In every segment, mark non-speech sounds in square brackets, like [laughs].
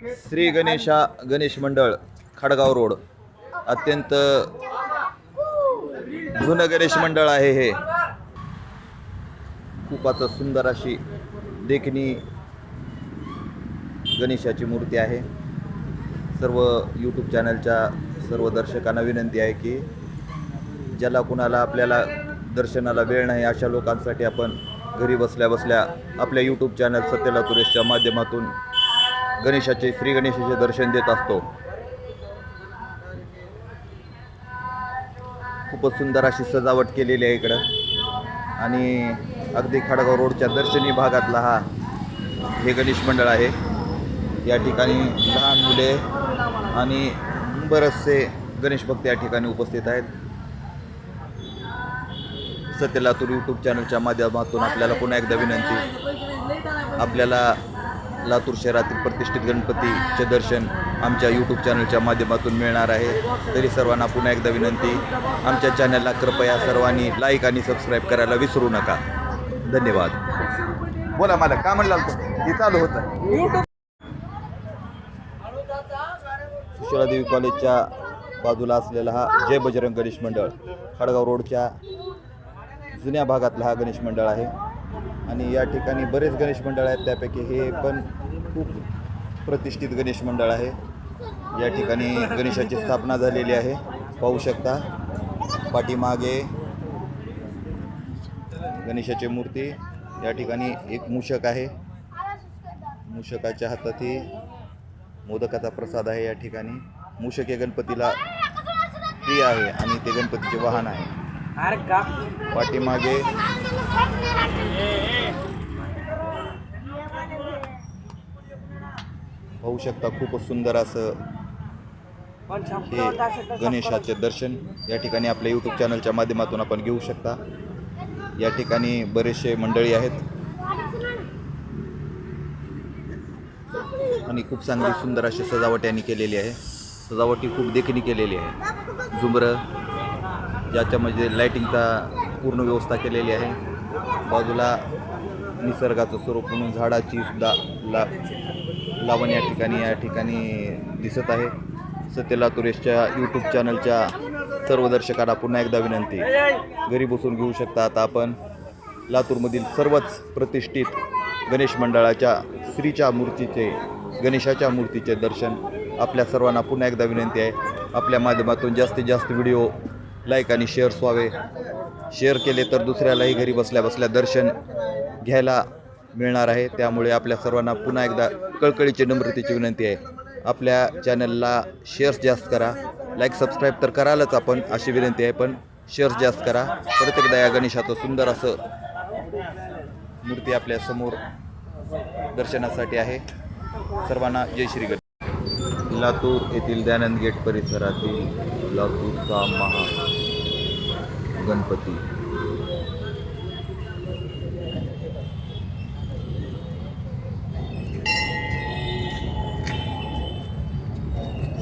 श्री गणेशा गणेश मंडळ खडगाव रोड. अत्यंत जुनं गणेश मंडळ आहे हे. खूप सुंदर अशी देखणी गणेशाची मूर्ती आहे. सर्व यूट्यूब चॅनलच्या सर्व दर्शकांना विनंती आहे की ज्याला कुणाला आपल्याला दर्शनाला वेळ नाही अशा लोकांसाठी आपण घरी बसल्या बसल्या आपल्या यूट्यूब चॅनल सत्यला तुरेशच्या माध्यमातून गणेशाचे श्री गणेशाचे दर्शन देत असतो. खूपच सुंदर अशी सजावट केलेली आहे इकडं. आणि अगदी खडगाव रोडच्या दर्शनी भागातला हा हे गणेश मंडळ आहे. या ठिकाणी लहान मुले आणि बरेचसे गणेश भक्त या ठिकाणी उपस्थित आहेत. सत्य लातूर यूट्यूब चॅनलच्या माध्यमातून आपल्याला पुन्हा एकदा विनंती. आपल्याला लातूर शहरातील प्रतिष्ठित गणपतीचे दर्शन आमच्या यूट्यूब चॅनलच्या माध्यमातून मिळणार आहे. तरी सर्वांना पुन्हा एकदा विनंती आमच्या चॅनलला कृपया सर्वांनी लाईक आणि सबस्क्राईब करायला विसरू नका. धन्यवाद. बोला मला का म्हणलं हे चालू होतं. सुशिलादेवी कॉलेजच्या बाजूला असलेला हा जय बजरंग गणेश मंडळ खडगाव रोडच्या जुन्या भागातला हा गणेश मंडळ आहे. आणि या ठिकाणी बरेच गणेश मंडळ आहेत त्यापैकी हे पण खूप प्रतिष्ठित गणेश मंडळ आहे. या ठिकाणी गणेशाची स्थापना झालेली आहे. पाहू शकता पाठीमागे गणेशाची मूर्ती या ठिकाणी एक मूषक आहे. मूषकाच्या हातातही मोदकाचा प्रसाद आहे या ठिकाणी. मूषक हे गणपतीला प्रिय आहे आणि ते गणपतीचे वाहन आहे. पाठीमागे पाहू शकता खूपच सुंदर असं हे गणेशाचे दर्शन या ठिकाणी आपल्या यूट्यूब चॅनलच्या माध्यमातून आपण घेऊ शकता. या ठिकाणी बरेचसे मंडळी आहेत. आणि खूप चांगली सुंदर अशी सजावट यांनी केलेली आहे. सजावटी खूप देखणी केलेली आहे. झुमरं ज्याच्यामध्ये लाईटिंगचा पूर्ण व्यवस्था केलेली आहे. बाजूला निसर्गाचं स्वरूप म्हणून झाडाची सुद्धा ला लावण या ठिकाणी या ठिकाणी दिसत आहे. सत्य लातुरेशच्या यूट्यूब चॅनलच्या सर्व दर्शकांना पुन्हा एकदा विनंती. घरी बसून घेऊ शकता आता आपण लातूरमधील सर्वच प्रतिष्ठित गणेश मंडळाच्या श्रीच्या मूर्तीचे गणेशाच्या मूर्तीचे दर्शन आपल्या सर्वांना पुन्हा एकदा विनंती आहे. आपल्या माध्यमातून जास्तीत जास्त व्हिडिओ लाईक आणि शेअर्स व्हावे. शेअर केले तर दुसऱ्यालाही घरी बसल्या बसल्या दर्शन घ्यायला मिळणार आहे. त्यामुळे आपल्या सर्वांना पुन्हा एकदा कळकळीची नम्रतेची विनंती आहे. आपल्या चॅनलला शेअर्स जास्त करा. लाईक सबस्क्राईब तर करायलाच आपण अशी विनंती आहे. पण शेअर्स जास्त करा. परत एकदा या गणेशाचं सुंदर असं मूर्ती आपल्यासमोर दर्शनासाठी आहे. सर्वांना जय श्री गणेश लातूर येथील दयानंद गेट परिसरातील लातूरचा महा गणपती.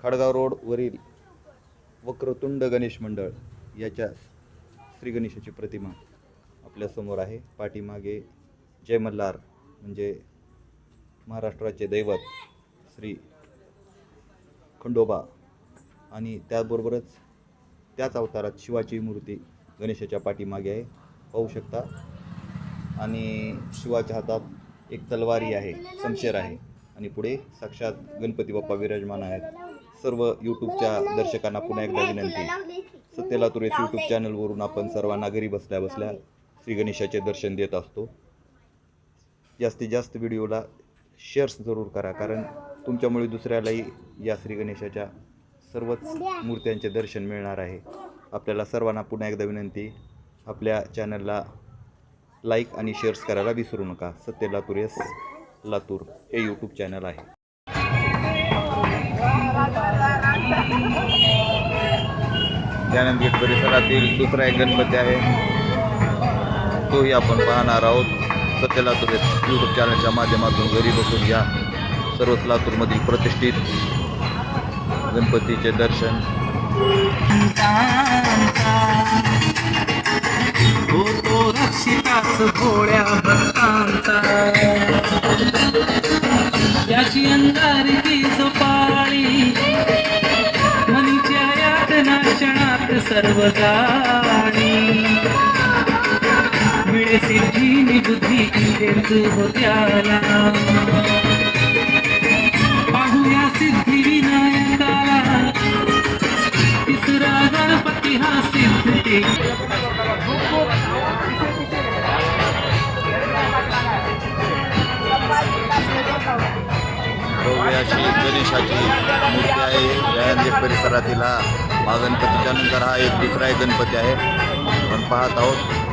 खडगाव रोडवरील वक्रतुंड गणेश मंडळ याच्या श्री गणेशाची प्रतिमा आपल्यासमोर आहे. पाठीमागे जय मल्हार म्हणजे महाराष्ट्राचे दैवत श्री खंडोबा. आणि त्याचबरोबरच त्याच अवतारात शिवाची मूर्ती गणेशाच्या पाठीमागे आहे. पाहू शकता. आणि शिवाच्या हातात एक तलवारी आहे समशेर आहे. आणि पुढे साक्षात गणपती बाप्पा विराजमान आहेत. सर्व यूट्यूबच्या दर्शकांना पुन्हा एकदा विनंती. सत्यला तुरेस यूट्यूब चॅनलवरून आपण सर्वांना घरी बसल्या बसल्या श्री गणेशाचे दर्शन देत असतो. जास्तीत जास्त व्हिडिओला शेअर्स जरूर करा कारण तुमच्यामुळे दुसऱ्यालाही या श्री गणेशाच्या सर्वच मूर्त्यांचे दर्शन मिळणार आहे. आपल्याला सर्वांना पुन्हा एकदा विनंती आपल्या चॅनलला लाईक आणि शेअर्स करायला विसरू नका. सत्य लातूर एस लातूर हे यूट्यूब चॅनल आहे. त्यानंद गेट परिसरातील दुसरा एक गणपती आहे. तोही आपण पाहणार आहोत. सत्य लातूर यूट्यूब चॅनलच्या माध्यमातून घरी बसून या सर्वच लातूरमधील प्रतिष्ठित गणपतीचे दर्शन. होतो रक्षिताच भोळ्या भक्तांचा त्याची अंधारकी झोपाळी मनीच्या यातना क्षणात सर्व जाणी. मिळे सिद्धी निबुद्धी तेच होत्याला पाहुया सिद्धी विनायकाला तिसरा गणपती हा सिद्धी अशी गणेशाची मूर्ती आहे जयंत परिसरातील हा. हा गणपतीच्या नंतर हा एक दुसरा एक गणपती आहे. आपण पाहत आहोत.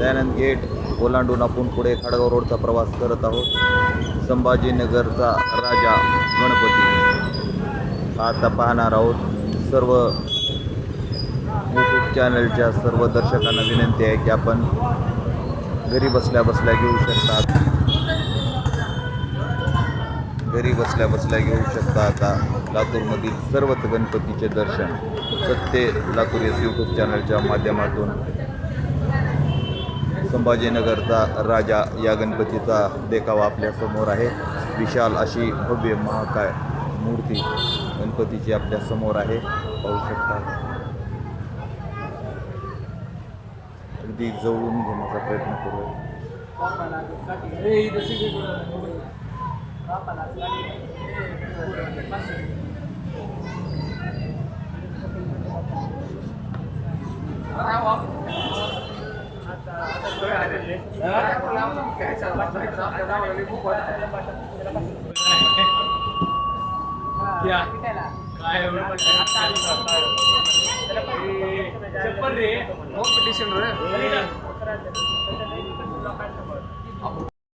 दयानंद गेट ओलांडून आपण पुढे खडगाव रोडचा प्रवास करत आहोत. संभाजीनगरचा राजा गणपती. आता पाहणार आहोत सर्व चॅनलच्या सर्व दर्शकांना विनंती आहे की आपण घरी बसल्या बसल्या घेऊ शकतात. घरी बसल्या बसल्या घेऊ शकता आता लातूरमधील सर्वच गणपतीचे दर्शन सत्य लातूर एस यूट्यूब चॅनलच्या माध्यमातून. संभाजीनगरचा राजा या गणपतीचा देखावा आपल्यासमोर आहे. विशाल अशी भव्य महाकाय मूर्ती गणपतीची आपल्यासमोर आहे. पाहू शकता. अगदी जवळून घेण्याचा प्रयत्न करू Yeah. [laughs] रे